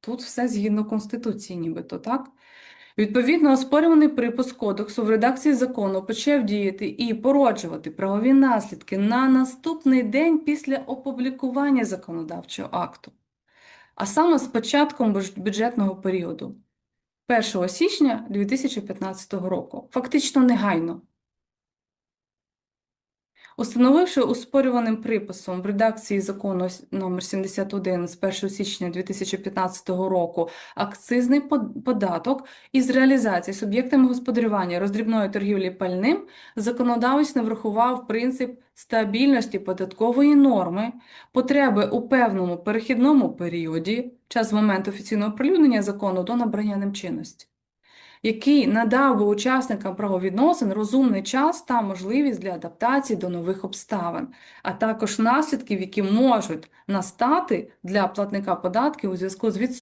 Тут все згідно Конституції, нібито, так? Відповідно, оспорюваний припис кодексу в редакції закону почав діяти і породжувати правові наслідки на наступний день після опублікування законодавчого акту, а саме з початком бюджетного періоду 1 січня 2015 року, фактично негайно. Установивши оспорюваним приписом в редакції закону номер 71 з 1 січня 2015 року акцизний податок із реалізації суб'єктами господарювання роздрібної торгівлі пальним, законодавець не врахував принцип стабільності податкової норми, потреби у певному перехідному періоді, час з моменту офіційного оприлюднення закону до набрання ним чинності який надав би учасникам правовідносин розумний час та можливість для адаптації до нових обставин, а також наслідків, які можуть настати для платника податків у зв'язку з відсутністю